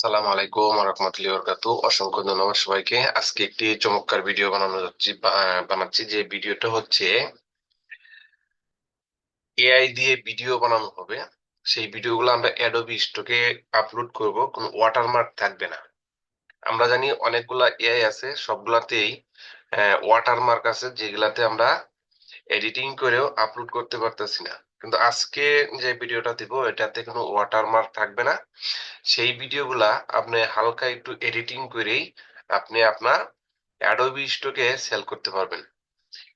সালাম আলাইকুম রহমতুল্লাহি বরকাতু। অসংখ্য ধন্যবাদ সবাইকে। আজকে একটি চমৎকার ভিডিও বানানো যাচ্ছি বানাচ্ছি, যে ভিডিওটা হচ্ছে এআই দিয়ে ভিডিও বানানো হবে। সেই ভিডিওগুলো আমরা অ্যাডোবি স্টকে আপলোড করব, কোনো ওয়াটারমার্ক থাকবে না। আমরা জানি অনেকগুলা এআই আছে, সবগুলাতেই ওয়াটারমার্ক আছে, যেগুলাতে আমরা এডিটিং করেও আপলোড করতে পারতেছি না। কিন্তু আজকে যে ভিডিওটা দিব, এটাতে কোনো ওয়াটারমার্ক থাকবে না। সেই ভিডিওগুলা আপনি হালকা একটু এডিটিং করেই আপনি আপনার অ্যাডোবি স্টকে সেল করতে পারবেন।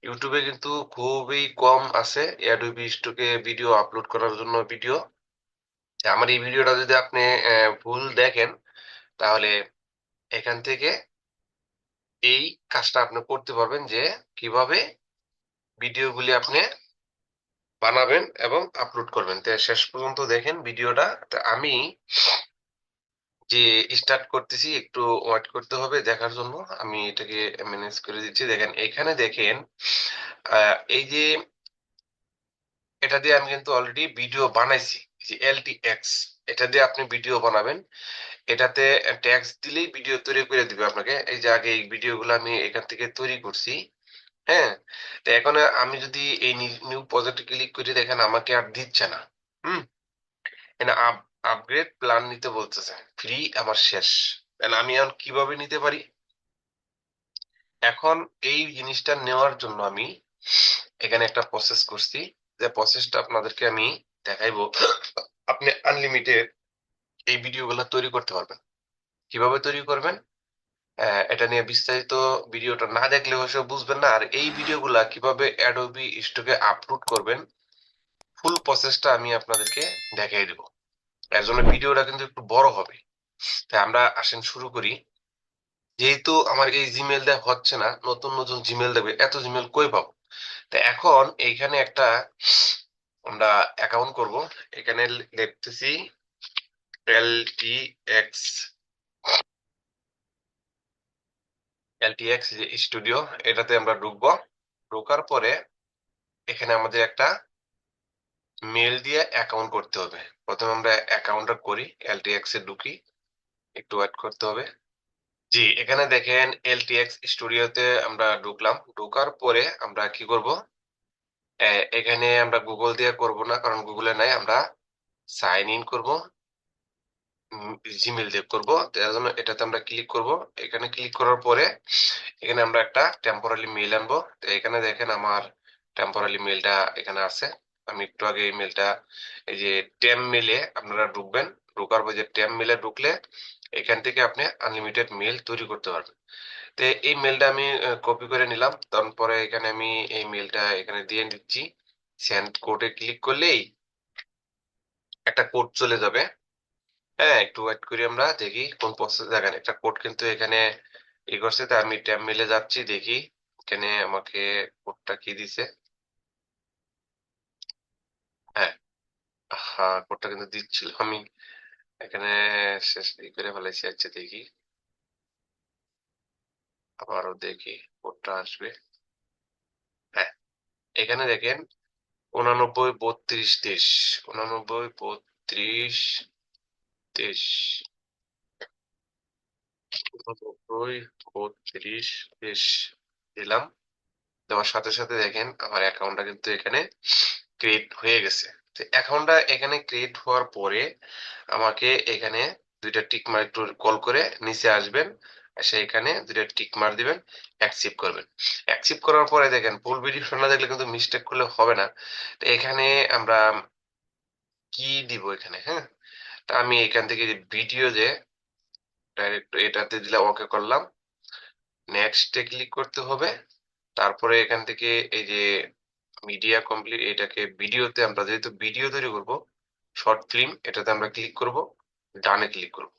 ইউটিউবে কিন্তু খুবই কম আছে অ্যাডোবি স্টকে ভিডিও আপলোড করার জন্য ভিডিও আমার এই ভিডিওটা যদি আপনি ভুল দেখেন, তাহলে এখান থেকে এই কাজটা আপনি করতে পারবেন যে কীভাবে ভিডিওগুলি আপনি বানাবেন এবং আপলোড করবেন। তো শেষ পর্যন্ত দেখেন ভিডিওটা। আমি যে স্টার্ট করতেছি, একটু ওয়েট করতে হবে দেখার জন্য। আমি এটাকে ম্যানেজ করে দিচ্ছি। দেখেন, এখানে দেখেন এই যে এটা দিয়ে আমি কিন্তু অলরেডি ভিডিও বানাইছি। যে এলটি এক্স এটা দিয়ে আপনি ভিডিও বানাবেন। এটাতে ট্যাক্স দিলেই ভিডিও তৈরি করে দিবে আপনাকে। এই যে আগে এই ভিডিওগুলো আমি এখান থেকে তৈরি করছি। হ্যাঁ তো এখন আমি যদি এই নিউ প্রজেক্টে ক্লিক করি, দেখেন আমাকে আর দিচ্ছে না। হুম? আপগ্রেড প্ল্যান নিতে বলতেছে। ফ্রি আমার শেষ। তাহলে আমি এখন কীভাবে নিতে পারি? এখন এই জিনিসটা নেওয়ার জন্য আমি এখানে একটা প্রসেস করছি। যে প্রসেসটা আপনাদেরকে আমি দেখাইবো। আপনি আনলিমিটেড এই ভিডিওগুলো তৈরি করতে পারবেন। কীভাবে তৈরি করবেন? এটা নিয়ে বিস্তারিত ভিডিওটা না দেখলে অবশ্য বুঝবেন না। আর এই ভিডিওগুলা কীভাবে অ্যাডোবি স্টকে আপলোড করবেন ফুল প্রসেসটা আমি আপনাদেরকে দেখাই দেব। এর জন্য ভিডিওটা কিন্তু একটু বড় হবে। তাই আমরা আসেন শুরু করি। যেহেতু আমার এই জিমেল দেওয়া হচ্ছে না, নতুন নতুন জিমেল দেবে, এত জিমেল কই পাবো? তো এখন এইখানে একটা আমরা অ্যাকাউন্ট করব। এখানে লিখতেছি এলটিএক্স এলটিএক্স স্টুডিও, এটাতে আমরা ঢুকবো। ঢোকার পরে এখানে আমাদের একটা মেল দিয়ে অ্যাকাউন্ট করতে হবে। প্রথমে আমরা অ্যাকাউন্টটা করি, এলটিএক্স এ ঢুকি, একটু ওয়েট করতে হবে। জি, এখানে দেখেন এলটিএক্স স্টুডিওতে আমরা ঢুকলাম। ঢোকার পরে আমরা কি করব? এখানে আমরা গুগল দিয়ে করব না, কারণ গুগলে নাই, আমরা সাইন ইন করব। জিমেল দিয়ে করব। জন্য এটাতে আমরা ক্লিক করব। এখানে ক্লিক করার পরে এখানে আমরা একটা টেম্পোরারি মেইল আনব। তো এখানে দেখেন আমার টেম্পোরারি মেইলটা এখানে আছে। আমি একটু আগে এই মেলটা এই যে টেম মেলে আপনারা ঢুকবেন। ঢোকার পর যে টেম মেলে ঢুকলে এখান থেকে আপনি আনলিমিটেড মেল তৈরি করতে পারবেন। তো এই মেলটা আমি কপি করে নিলাম। তারপরে এখানে আমি এই মেলটা এখানে দিয়ে দিচ্ছি। সেন্ড কোডে ক্লিক করলেই একটা কোড চলে যাবে। হ্যাঁ একটু ওয়েট করি আমরা, দেখি কোন প্রসেস দেখেন একটা কোড কিন্তু এখানে ই করছে তাই আমি ট্যাব মিলে যাচ্ছি, দেখি এখানে আমাকে কোডটা কি দিছে। হ্যাঁ হ্যাঁ কোডটা কিন্তু দিচ্ছিল, আমি এখানে শেষ ই করে ফেলাইছি আচ্ছা দেখি। আবারও দেখি কোডটা আসবে। হ্যাঁ এখানে দেখেন, উনানব্বই বত্রিশ তেইশ উনানব্বই বত্রিশ তেইশ বত্রিশ দিলাম দেওয়ার সাথে সাথে দেখেন, আমার অ্যাকাউন্টটা কিন্তু এখানে ক্রিয়েট হয়ে গেছে। তো অ্যাকাউন্টটা এখানে ক্রিয়েট হওয়ার পরে আমাকে এখানে দুইটা টিক মার একটু কল করে নিচে আসবেন, এসে এখানে দুইটা টিক মার দিবেন অ্যাকসেপ্ট করবেন। অ্যাকসেপ্ট করার পরে দেখেন ফুল ভিডিও না দেখলে কিন্তু মিস্টেক করলে হবে না। তো এখানে আমরা কি দিব এখানে হ্যাঁ? আমি এখান থেকে ভিডিও যে ডাইরেক্ট এটাতে দিলাম ওকে করলাম। নেক্সটে ক্লিক করতে হবে। তারপরে এখান থেকে এই যে মিডিয়া কমপ্লিট এটাকে ভিডিওতে আমরা যেহেতু ভিডিও তৈরি করব শর্ট ফিল্ম এটাতে আমরা ক্লিক করব, ডানে ক্লিক করব।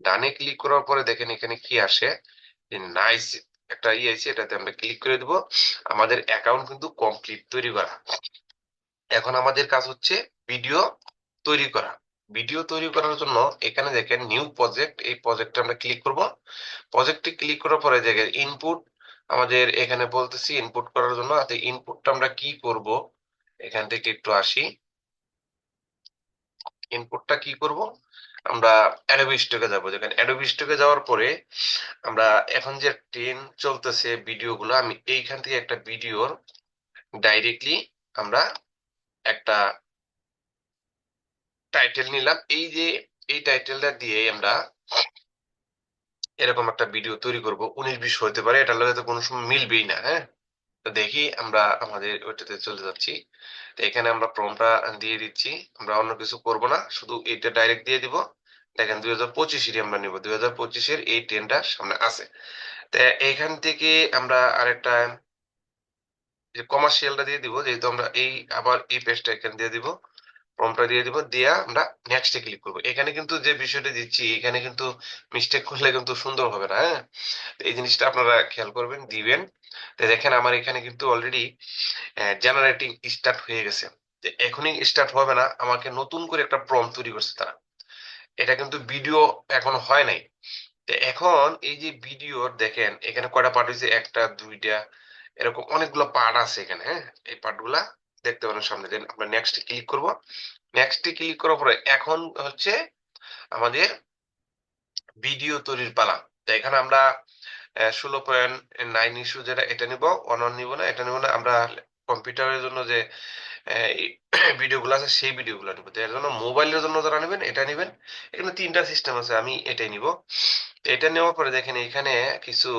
ডানে ক্লিক করার পরে দেখেন এখানে কি আসে? নাইস একটা ইয়ে আছে, এটাতে আমরা ক্লিক করে দেব। আমাদের অ্যাকাউন্ট কিন্তু কমপ্লিট তৈরি করা। এখন আমাদের কাজ হচ্ছে ভিডিও তৈরি করা। ভিডিও তৈরি করার জন্য এখানে দেখেন নিউ প্রজেক্ট এই প্রজেক্টে আমরা ক্লিক করব। প্রজেক্টে ক্লিক করার পরে দেখেন ইনপুট আমাদের এখানে বলতেছি ইনপুট করার জন্য আচ্ছা ইনপুটটা আমরা কি করব? এখান থেকে একটু আসি। ইনপুটটা কি করব? আমরা অ্যাডোবি স্টকে যাব। যেখানে অ্যাডোবি স্টকে যাওয়ার পরে আমরা এখন যে ট্রেন চলতেছে ভিডিওগুলো, আমি এইখান থেকে একটা ভিডিওর ডাইরেক্টলি আমরা একটা টাইটেল নিলাম। এই যে, এই টাইটেলটা দিয়ে আমরা এরকম একটা ভিডিও তৈরি করব। উনিশ বিশ হতে পারে, এটার লগে তো কোনো সময় মিলবেই না হ্যাঁ? তো দেখি আমরা আমাদের ওইটাতে চলে যাচ্ছি। তো এখানে আমরা প্রমটা দিয়ে দিচ্ছি। আমরা অন্য কিছু করব না, শুধু এটা ডাইরেক্ট দিয়ে দিব। দেখেন দুই হাজার পঁচিশেরই আমরা নিব। দুই হাজার পঁচিশের এই ট্রেনটা সামনে আছে। তো এখান থেকে আমরা আরেকটা যে কমার্শিয়ালটা দিয়ে দিব, যেহেতু আমরা এই, আবার এই পেজটা এখানে দিয়ে দিব। প্রমটা দিয়ে দিব, দিয়া আমরা নেক্সটে ক্লিক করব। এখানে কিন্তু যে বিষয়টা দিচ্ছি, এখানে কিন্তু মিস্টেক করলে কিন্তু সুন্দর হবে না হ্যাঁ? এই জিনিসটা আপনারা খেয়াল করবেন, দিবেন। তো দেখেন আমার এখানে কিন্তু অলরেডি জেনারেটিং স্টার্ট হয়ে গেছে। এখনই স্টার্ট হবে না, আমাকে নতুন করে একটা প্রম তৈরি করছে তারা। এটা কিন্তু ভিডিও এখন হয় নাই। এখন এই যে ভিডিওর দেখেন, এখানে কয়টা পার্ট হয়েছে একটা, দুইটা, এরকম অনেকগুলো পার্ট আছে এখানে হ্যাঁ? এই পার্টগুলা দেখতে পারেন সামনে। দেন আমরা নেক্সট ক্লিক করব। নেক্সট ক্লিক করার পরে এখন হচ্ছে আমাদের ভিডিও তৈরির পালা। তো এখানে আমরা ষোলো পয়েন্ট নাইন ইস্যু যেটা, এটা নিব অন অন নিব না, এটা নিব না। আমরা কম্পিউটারের জন্য যে ভিডিওগুলো আছে, সেই ভিডিওগুলো নিব। তো এর জন্য মোবাইলের জন্য যারা নেবেন, এটা নেবেন। এখানে তিনটা সিস্টেম আছে, আমি এটাই নিব। এটা নেওয়ার পরে দেখেন এখানে কিছু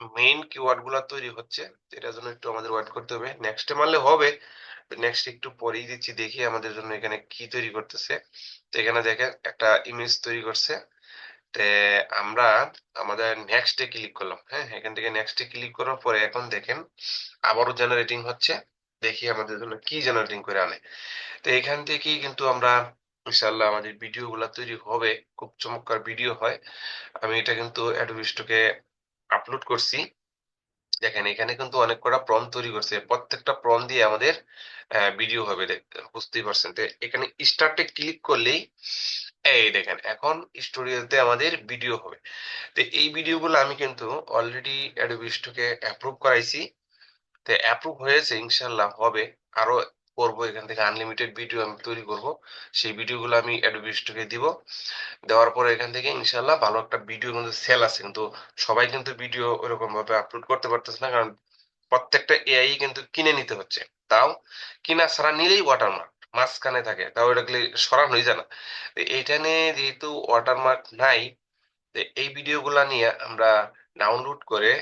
মেইন কিওয়ার্ডগুলা তৈরি হচ্ছে, এটার জন্য একটু আমাদের ওয়েট করতে হবে। নেক্সটে মারলে হবে নেক্সট একটু পরেই দিচ্ছি, দেখি আমাদের জন্য এখানে কি তৈরি করতেছে। তো এখানে দেখেন, একটা ইমেজ তৈরি করছে। তে আমরা আমাদের নেক্সটে ক্লিক করলাম হ্যাঁ? এখান থেকে নেক্সটে ক্লিক করার পরে এখন দেখেন, আবারও জেনারেটিং হচ্ছে। দেখি আমাদের জন্য কি জেনারেটিং করে আনে। তো এখান থেকেই কিন্তু আমরা ইনশাল্লাহ আমাদের ভিডিও গুলা তৈরি হবে। খুব চমৎকার ভিডিও হয়। আমি এটা কিন্তু অ্যাডোবি স্টকে আপলোড করছি। দেখেন, এখানে কিন্তু অনেক কটা প্রম তৈরি করছে। প্রত্যেকটা প্রম দিয়ে আমাদের ভিডিও হবে বুঝতেই পারছেন। তো এখানে স্টার্টে ক্লিক করলেই, এই দেখেন, এখন স্টুডিওতে আমাদের ভিডিও হবে। তো এই ভিডিওগুলো আমি কিন্তু অলরেডি অ্যাডোবি স্টকে অ্যাপ্রুভ করাইছি। তো অ্যাপ্রুভ হয়েছে, ইনশাল্লাহ হবে। আরও করব, এখান থেকে আনলিমিটেড ভিডিও আমি তৈরি করব। সেই ভিডিওগুলো আমি অ্যাডোবি স্টকে দিব। দেওয়ার পরে এখান থেকে ইনশাল্লাহ ভালো একটা ভিডিও কিন্তু সেল আছে। কিন্তু সবাই কিন্তু ভিডিও ওরকম ভাবে আপলোড করতে পারতেছে না। কারণ প্রত্যেকটা এআই কিন্তু কিনে নিতে হচ্ছে। তাও কিনা ছাড়া নিলেই ওয়াটারমার্ক মাঝখানে থাকে। তাও এটা সরান হয়ে যায় না। এইখানে যেহেতু ওয়াটারমার্ক নাই এই ভিডিওগুলা নিয়ে আমরা ডাউনলোড করে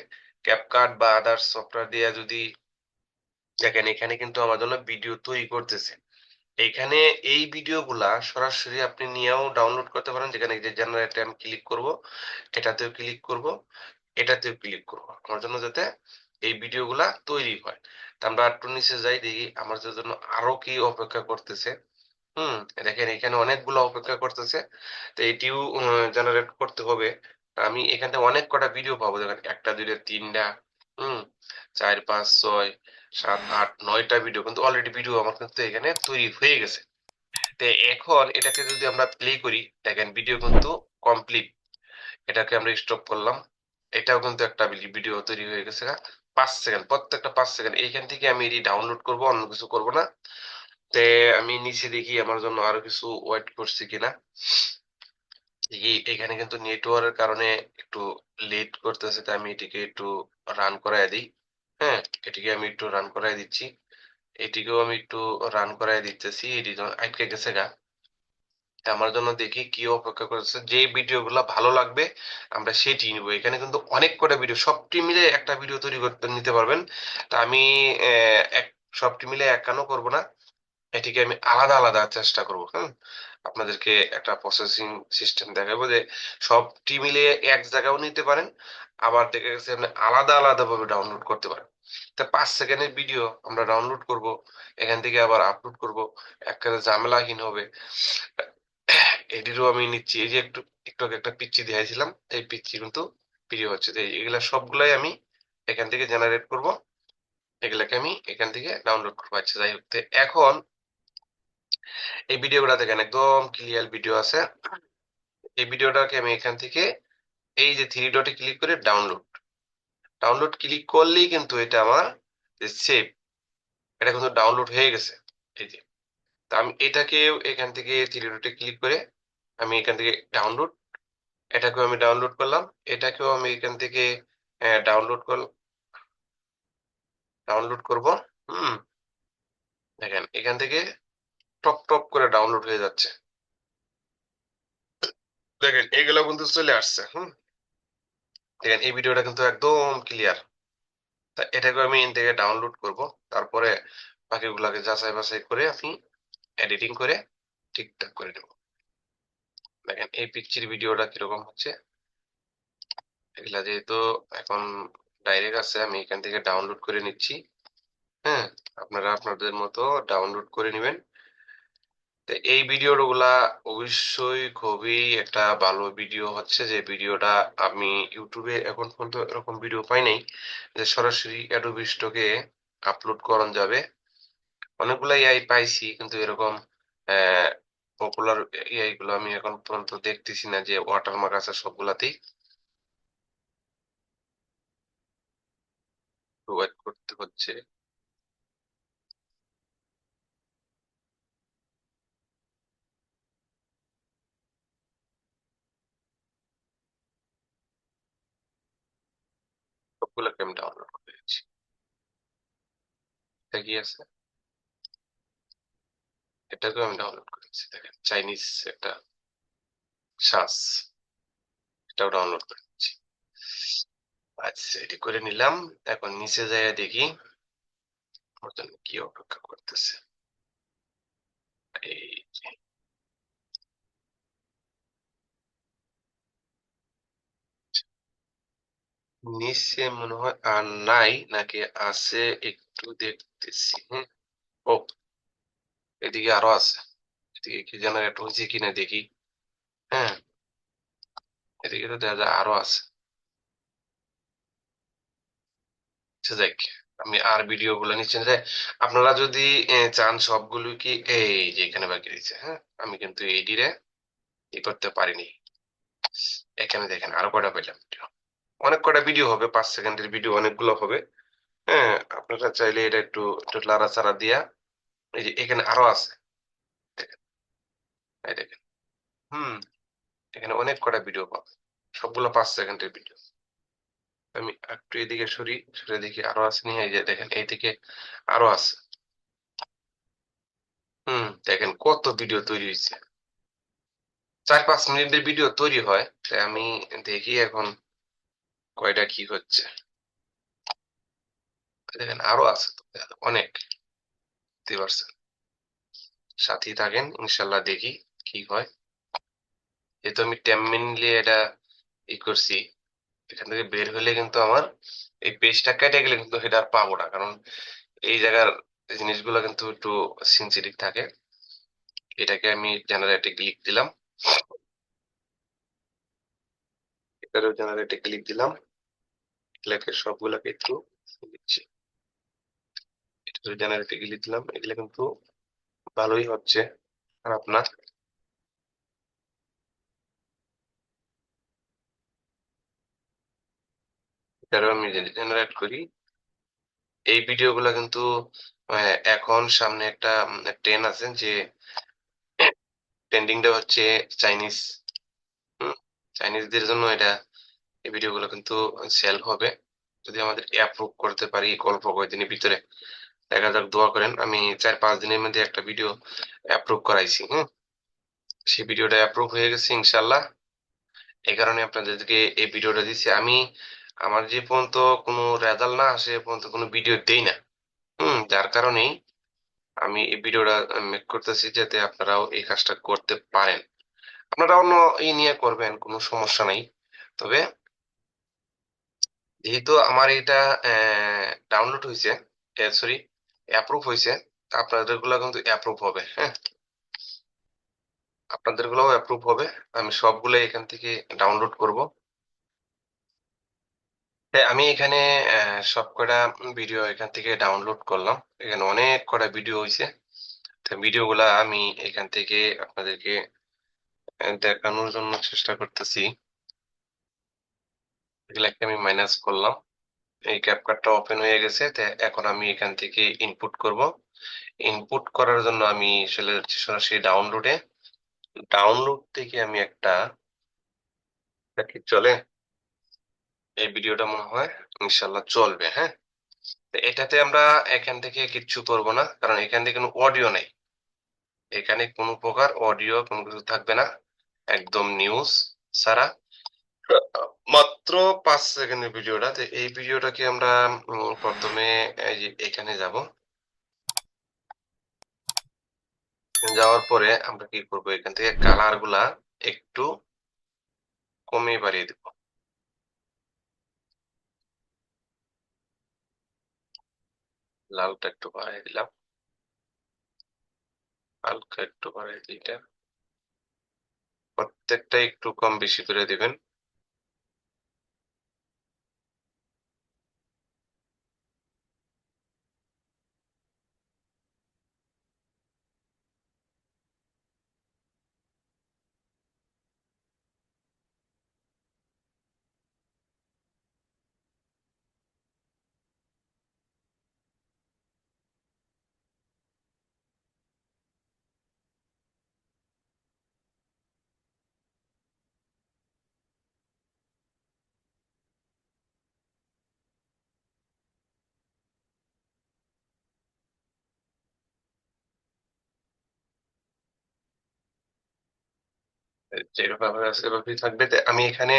ক্যাপকাট বা আদার্স সফটওয়্যার দিয়ে যদি দেখেন, এখানে কিন্তু আমার জন্য ভিডিও তৈরি করতেছে। এখানে এই ভিডিওগুলা সরাসরি আপনি নিয়েও ডাউনলোড করতে পারেন, যেখানে যে জেনারেটে আমি ক্লিক করব, এটাতেও ক্লিক করব, এটাতেও ক্লিক করব, আমার জন্য যাতে এই ভিডিওগুলা তৈরি হয়। তা আমরা একটু নিচে যাই, দেখি আমার জন্য আরও কি অপেক্ষা করতেছে। হুম, দেখেন এখানে অনেকগুলো অপেক্ষা করতেছে, তো এটিও জেনারেট করতে হবে। আমি এখান অনেক কটা ভিডিও পাবো, দেখেন একটা, দুইটা, তিনটা হুম, চার, পাঁচ, ছয়, সাত, আট, নয়টা ভিডিও কিন্তু অলরেডি ভিডিও আমার কিন্তু এখানে তৈরি হয়ে গেছে। তো এখন এটাকে যদি আমরা প্লে করি, দেখেন ভিডিও কিন্তু কমপ্লিট এটাকে আমরা স্টপ করলাম। এটাও কিন্তু একটা ভিডিও তৈরি হয়ে গেছে পাঁচ সেকেন্ড প্রত্যেকটা পাঁচ সেকেন্ড এইখান থেকে আমি এটি ডাউনলোড করব, অন্য কিছু করব না। তে আমি নিচে দেখি আমার জন্য আরও কিছু ওয়েট করছি কিনা। এখানে কিন্তু নেটওয়ার্কের কারণে একটু লেট করতেছে, তাই আমি এটিকে একটু রান করাই দিই। হ্যাঁ এটিকে আমি একটু রান করাই দিচ্ছি। এটিকেও আমি একটু রান করাই দিতেছি। এটি আটকে গেছে গা। আমার জন্য দেখি কি অপেক্ষা করছে যে ভিডিও গুলা ভালো লাগবে, আমরা সেটি নিব। এখানে কিন্তু অনেক কটা ভিডিও সবটি মিলে একটা ভিডিও তৈরি করতে, নিতে পারবেন। তা আমি এক সবটি মিলে একানো করব না। এটিকে আমি আলাদা আলাদা চেষ্টা করব হ্যাঁ আপনাদেরকে একটা প্রসেসিং সিস্টেম দেখাবো যে সবটি মিলে এক জায়গাও নিতে পারেন, আবার দেখা গেছে আপনি আলাদা আলাদা ভাবে ডাউনলোড করতে পারেন। তা পাঁচ সেকেন্ডের ভিডিও আমরা ডাউনলোড করব, এখান থেকে আবার আপলোড করব, একেবারে ঝামেলাহীন হবে। এটিরও আমি নিচ্ছি, এই যে একটু একটু একটা পিচ্ছি দিয়েছিলাম এই পিচ্ছি কিন্তু ভিডিও হচ্ছে। এগুলা সবগুলাই আমি এখান থেকে জেনারেট করব, এগুলাকে আমি এখান থেকে ডাউনলোড করব। আচ্ছা যাই হোক এখন এই ভিডিওগুলো দেখেন, একদম ক্লিয়ার ভিডিও আছে। এই ভিডিওটাকে আমি এখান থেকে এই যে থ্রি ডটে ক্লিক করে ডাউনলোড ডাউনলোড ক্লিক করলেই কিন্তু এটা আমার সেভ এটা কিন্তু ডাউনলোড হয়ে গেছে। এই যে, তা আমি এটাকেও এখান থেকে থ্রি ডটে ক্লিক করে আমি এখান থেকে ডাউনলোড এটাকেও আমি ডাউনলোড করলাম, এটাকেও আমি এখান থেকে ডাউনলোড কর ডাউনলোড করব। হুম, দেখেন, এখান থেকে টপ টপ করে ডাউনলোড হয়ে যাচ্ছে। দেখেন এগুলো কিন্তু চলে আসছে, হুম? দেখেন, এই ভিডিওটা কিন্তু একদম ক্লিয়ার তা এটাকে আমি এন থেকে ডাউনলোড করব। তারপরে বাকিগুলাকে যাচাই বাছাই করে আমি এডিটিং করে ঠিকঠাক করে নেব। দেখেন, এই পিকচার ভিডিওটা কীরকম হচ্ছে? এগুলা যেহেতু এখন ডাইরেক্ট আছে, আমি এখান থেকে ডাউনলোড করে নিচ্ছি। হ্যাঁ আপনারা আপনাদের মতো ডাউনলোড করে নেবেন। তো এই ভিডিওগুলা অবশ্যই খুবই একটা ভালো ভিডিও হচ্ছে যে ভিডিওটা আমি ইউটিউবে এখন পর্যন্ত এরকম ভিডিও পাই নাই যে সরাসরি অ্যাডোবি স্টকে আপলোড করানো যাবে। অনেকগুলা এআই পাইছি কিন্তু এরকম পপুলার এআই গুলো আমি এখন পর্যন্ত দেখতেছি না যে ওয়াটারমার্ক আছে সবগুলাতেই। প্রোভাইড করতে হচ্ছে। সবগুলোকে আমি ডাউনলোড করে দিচ্ছি কি আছে আমি ডাউনলোড করেছি দেখেন চাইনিজ এটাও ডাউনলোড করে নিচ্ছি আচ্ছা এটি করে নিলাম এখন নিচে যায় দেখি আমার জন্য কি অপেক্ষা করতেছে এই নিচে মনে হয় আর নাই, নাকি আছে একটু দেখতেছি হ্যাঁ ও, এদিকে আরও আছে। এদিকে কি জেনারেট হয়েছে কিনা দেখি হ্যাঁ। এদিকে তো দেখা যায় আরও আছে। আচ্ছা যাক আমি আর ভিডিও গুলো নিচ্ছি আপনারা যদি চান সবগুলো কি এই যে এখানে বাকি রয়েছে হ্যাঁ আমি কিন্তু এইটিরে ই করতে পারিনি। এখানে দেখেন, আরও কয়টা পেলাম ভিডিও অনেক কটা ভিডিও হবে, পাঁচ সেকেন্ডের ভিডিও অনেকগুলো হবে। হ্যাঁ আপনারা চাইলে এটা একটু একটু লাড়াচাড়া দিয়া, এই যে এখানে আরও আছে। এই দেখেন। হুম, এখানে অনেক কটা ভিডিও পাবে। সবগুলো পাঁচ সেকেন্ডের ভিডিও আমি একটু এদিকে সরি, সরে দেখি আরও আছে নি এই যে দেখেন, এই দিকে আরও আছে। হুম, দেখেন কত ভিডিও তৈরি হয়েছে। চার পাঁচ মিনিটের ভিডিও তৈরি হয়, তাই আমি দেখি এখন কয়টা কি হচ্ছে? দেখেন, আরও আছে অনেক। বুঝতে পারছেন? সাথেই থাকেন, ইনশাল্লাহ দেখি কি হয়। যেহেতু আমি টেমিনলি এটা ই করছি, এখান থেকে বের হলে কিন্তু আমার এই পেজটা কেটে গেলে কিন্তু সেটা আর পাবো না। কারণ এই জায়গার জিনিসগুলো কিন্তু একটু সিনসিটিভ থাকে। এটাকে আমি জেনারেটে ক্লিক দিলাম। এটারও জেনারেটে ক্লিক দিলাম। এগুলাকে সবগুলোকে একটু দিচ্ছি এটারও জেনারেটে ক্লিক দিলাম এগুলো কিন্তু ভালোই হচ্ছে খারাপ না এটারও আমি জেনারেট করি এই ভিডিওগুলো কিন্তু আহ, এখন সামনে একটা ট্রেন আছে যে ট্রেন্ডিংটা হচ্ছে চাইনিজ চাইনিজদের জন্য এটা এই ভিডিওগুলো কিন্তু সেল হবে। যদি আমাদের অ্যাপ্রুভ করতে পারি অল্প কয়েকদিনের ভিতরে, দেখা যাক, দোয়া করেন, আমি চার পাঁচ দিনের মধ্যে একটা ভিডিও অ্যাপ্রুভ করাইছি, হুম? সেই ভিডিওটা অ্যাপ্রুভ হয়ে গেছে ইনশাল্লাহ এই কারণে আপনাদেরকে এই ভিডিওটা দিচ্ছি। আমি, আমার যে পর্যন্ত কোনো রেজাল্ট না আসে পর্যন্ত কোনো ভিডিও দেই না, হুম? যার কারণেই আমি এই ভিডিওটা মেক করতেছি যাতে আপনারাও এই কাজটা করতে পারেন। আপনারা অন্য ই নিয়ে করবেন, কোনো সমস্যা নাই। তবে যেহেতু আমার এটা ডাউনলোড হয়েছে সরি অ্যাপ্রুভ হয়েছে আপনাদেরগুলো কিন্তু অ্যাপ্রুভ হবে হ্যাঁ? আপনাদের গুলোও অ্যাপ্রুভ হবে, আমি সবগুলো এখান থেকে ডাউনলোড করব। আমি এখানে সব কটা ভিডিও এখান থেকে ডাউনলোড করলাম। এখানে অনেক কটা ভিডিও হয়েছে তো ভিডিওগুলা আমি এখান থেকে আপনাদেরকে দেখানোর জন্য চেষ্টা করতেছি। এগুলাকে আমি মাইনাস করলাম। এই ক্যাপকাটটা ওপেন হয়ে গেছে এখন আমি এখান থেকে ইনপুট করব। ইনপুট করার জন্য আমি চলে যাচ্ছি সরাসরি ডাউনলোডে ডাউনলোড থেকে আমি একটা কি চলে? এই ভিডিওটা মনে হয় ইনশাল্লাহ চলবে হ্যাঁ? এটাতে আমরা এখান থেকে কিচ্ছু করব না, কারণ এখান থেকে কোনো অডিও নেই। এখানে কোনো প্রকার অডিও কোনো কিছু থাকবে না, একদম নিউজ ছাড়া। মাত্র পাঁচ সেকেন্ডের ভিডিওটা, তো এই ভিডিওটাকে আমরা প্রথমে এখানে যাব। যাওয়ার পরে আমরা কি করব, এখান থেকে কালারগুলা একটু কমিয়ে বাড়িয়ে দিব। লালটা একটু বাড়িয়ে দিলাম। হালকা একটু বাড়িয়ে এটা প্রত্যেকটা একটু কম বেশি করে দিবেন। যেভাবে আছে, এভাবেই থাকবে। আমি এখানে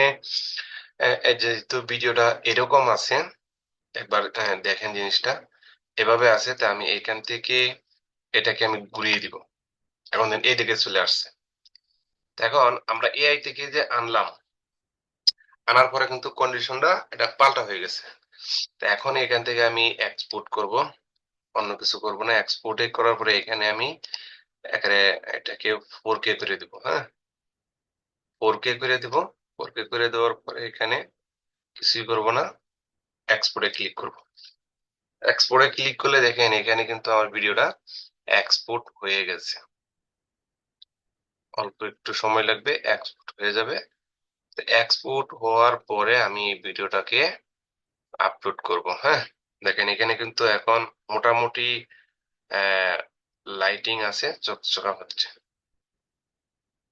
যেহেতু ভিডিওটা এরকম আছে, একবার দেখেন জিনিসটা। এভাবে আছে, তা আমি এখান থেকে এটাকে আমি ঘুরিয়ে দিব। এখন এইদিকে চলে আসছে। এখন আমরা এআই থেকে যে আনলাম, আনার পরে কিন্তু কন্ডিশনটা এটা পাল্টা হয়ে গেছে। তো এখন এখান থেকে আমি এক্সপোর্ট করব। অন্য কিছু করব না। এক্সপোর্ট করার পরে এখানে আমি এখানে এটাকে ফোর কে করে দিব হ্যাঁ? ফোর কে করে দিব? ফোর কে করে দেওয়ার পরে এখানে কিছুই করব না। এক্সপোর্টে ক্লিক করব। এক্সপোর্টে ক্লিক করলে দেখেন, এখানে কিন্তু আমার ভিডিওটা এক্সপোর্ট হয়ে গেছে। অল্প একটু সময় লাগবে এক্সপোর্ট হয়ে যাবে। এক্সপোর্ট হওয়ার পরে আমি এই ভিডিওটাকে আপলোড করব হ্যাঁ? দেখেন, এখানে কিন্তু এখন মোটামুটি লাইটিং আছে চকচকা হচ্ছে।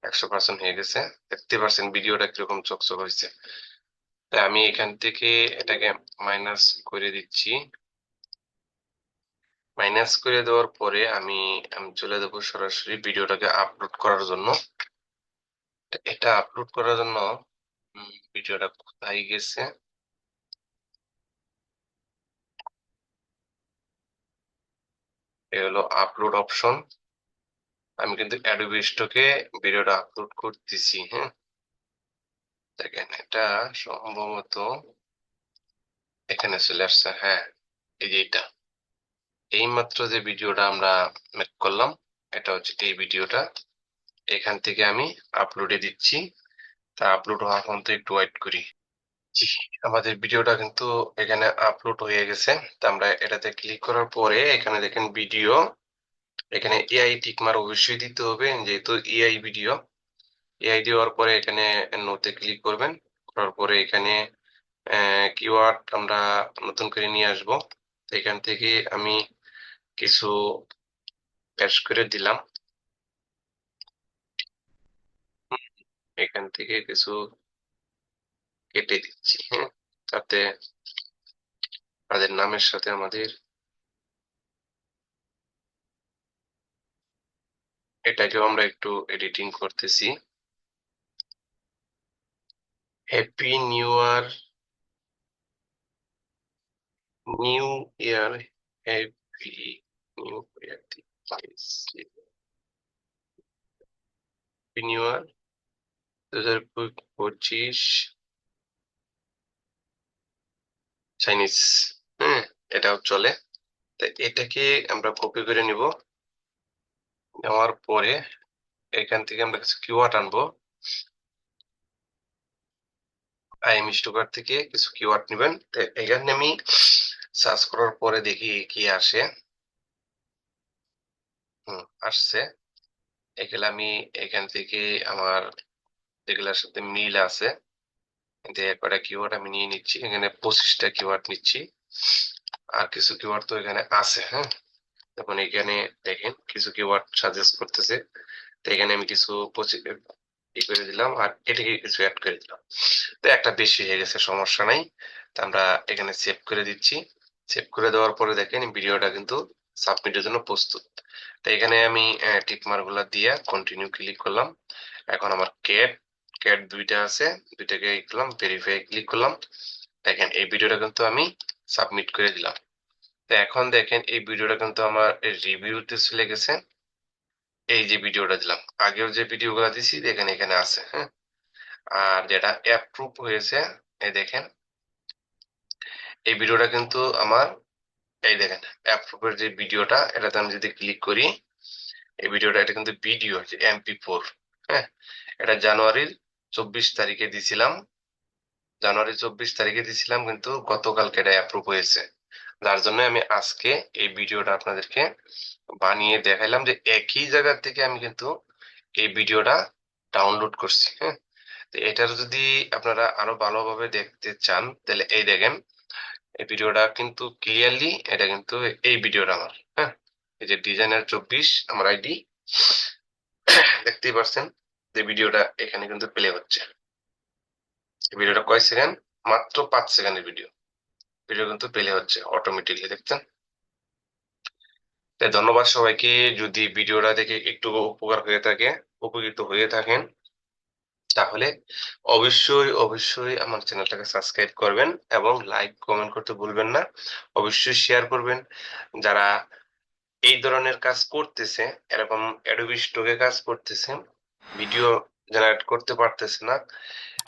একশো পার্সেন্ট হয়ে গেছে। দেখতে পাচ্ছেন ভিডিওটা কীরকম চকচক হয়েছে? তাই আমি এখান থেকে এটাকে মাইনাস করে দিচ্ছি। মাইনাস করে দেওয়ার পরে আমি আমি চলে যাব সরাসরি ভিডিওটাকে আপলোড করার জন্য। এটা আপলোড করার জন্য ভিডিওটা কোথায় গেছে? এ হলো আপলোড অপশন আমি কিন্তু অ্যাডোবি স্টকে ভিডিওটা আপলোড করতেছি হ্যাঁ? দেখেন এটা সম্ভবত এখানে চলে আসছে হ্যাঁ এই যে এটা। এইমাত্র যে ভিডিওটা আমরা মেক করলাম এটা হচ্ছে এই ভিডিওটা এখান থেকে আমি আপলোডে দিচ্ছি। তা আপলোড হওয়া পর্যন্ত একটু ওয়েট করি। জি, আমাদের ভিডিওটা কিন্তু এখানে আপলোড হয়ে গেছে। তা আমরা এটাতে ক্লিক করার পরে এখানে দেখেন ভিডিও এখানে এআই টিকমার অবশ্যই দিতে হবে, যেহেতু এআই ভিডিও এআই দেওয়ার পরে এখানে নোতে ক্লিক করবেন, করার পরে এখানে কিওয়ার্ড আমরা নতুন করে নিয়ে আসব। এখান থেকে আমি কিছু পেশ করে দিলাম। এখান থেকে কিছু কেটে দিচ্ছি হ্যাঁ তাতে তাদের নামের সাথে আমাদের এটাকেও আমরা একটু এডিটিং করতেছি। Happy new year new year happy new year new year দু হাজার পঁচিশ চাইনিজ হ্যাঁ এটাও চলে। তো এটাকে আমরা কপি করে নিব। নেওয়ার পরে এখান থেকে আমরা কিছু কিওয়ার্ড আনব। আইএম স্টুকার থেকে কিছু কিওয়ার্ড নেবেন। এখানে আমি সার্চ করার পরে দেখি কি আসে। হুম, আসছে। এগুলো আমি এখান থেকে আমার যেগুলোর সাথে মিল আছে কয়টা কিওয়ার্ড আমি নিয়ে নিচ্ছি। এখানে পঁচিশটা কিওয়ার্ড নিচ্ছি। আর কিছু কিওয়ার্ড তো এখানে আছে হ্যাঁ? তখন এখানে দেখেন কিছু কিওয়ার্ড সাজেস্ট করতেছে। তো এখানে আমি কিছু করে দিলাম আর এটাকে কিছু অ্যাড করে দিলাম। তো একটা বেশি হয়ে গেছে, সমস্যা নাই। তো আমরা এখানে সেভ করে দিচ্ছি। সেভ করে দেওয়ার পরে দেখেন ভিডিওটা কিন্তু সাবমিটের জন্য প্রস্তুত। তো এখানে আমি টিক মার্কগুলা দিয়ে কন্টিনিউ ক্লিক করলাম। এখন আমার ক্যাট ক্যাট দুইটা আছে, দুইটাকে ই করলাম? ভেরিফাই ক্লিক করলাম। দেখেন এই ভিডিওটা কিন্তু আমি সাবমিট করে দিলাম। তো এখন দেখেন, এই ভিডিওটা কিন্তু আমার রিভিউতে চলে গেছে। এই যে ভিডিওটা দিলাম, আগেও যে ভিডিওগুলো দিছি, দেখেন এখানে আছে হ্যাঁ? আর যেটা অ্যাপ্রুভ হয়েছে, এই দেখেন। এই ভিডিওটা কিন্তু আমার, এই দেখেন অ্যাপ্রুভের যে ভিডিওটা, এটাতে আমি যদি ক্লিক করি, এই ভিডিওটা এটা কিন্তু ভিডিও যে এমপি ফোর হ্যাঁ? এটা জানুয়ারির চব্বিশ তারিখে দিছিলাম। জানুয়ারি চব্বিশ তারিখে দিছিলাম কিন্তু গতকালকে এটা অ্যাপ্রুভ হয়েছে। যার জন্য আমি আজকে এই ভিডিওটা আপনাদেরকে বানিয়ে দেখাইলাম যে একই জায়গা থেকে আমি কিন্তু এই ভিডিওটা ডাউনলোড করছি হ্যাঁ? তো এটার যদি আপনারা আরও ভালোভাবে দেখতে চান, তাহলে এই দেখেন, এই ভিডিওটা কিন্তু ক্লিয়ারলি এটা কিন্তু এই ভিডিওটা আমার হ্যাঁ? এই যে ডিজাইনার চব্বিশ, আমার আইডি দেখতেই পারছেন যে ভিডিওটা এখানে কিন্তু প্লে হচ্ছে। ভিডিওটা কয় সেকেন্ড মাত্র পাঁচ সেকেন্ডের ভিডিও ভিডিও কিন্তু প্লে হচ্ছে অটোমেটিকলি দেখছেন? তাই ধন্যবাদ সবাইকে, যদি ভিডিওটা দেখে একটু উপকার হয়ে থাকে, উপকৃত হয়ে থাকেন, তাহলে অবশ্যই অবশ্যই আমার চ্যানেলটাকে সাবস্ক্রাইব করবেন এবং লাইক কমেন্ট করতে ভুলবেন না। অবশ্যই শেয়ার করবেন। যারা এই ধরনের কাজ করতেছে, এরকম অ্যাডোবি কাজ করতেছে ভিডিও জেনারেট করতে পারতেছে না,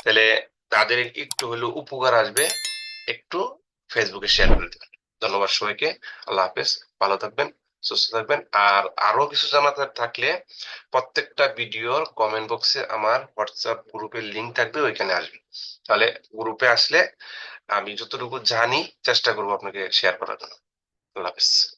তাহলে তাদের একটু হলেও উপকার আসবে, একটু ফেসবুকে শেয়ার করে দেবেন। ধন্যবাদ সবাইকে। আল্লাহ হাফেজ। ভালো থাকবেন, সুস্থ থাকবেন। আর আরও কিছু জানাতে থাকলে প্রত্যেকটা ভিডিওর কমেন্ট বক্সে আমার হোয়াটসঅ্যাপ গ্রুপের লিঙ্ক থাকবে, ওইখানে আসবে তাহলে গ্রুপে আসলে আমি যতটুকু জানি, চেষ্টা করব আপনাকে শেয়ার করার জন্য। আল্লাহ হাফেজ।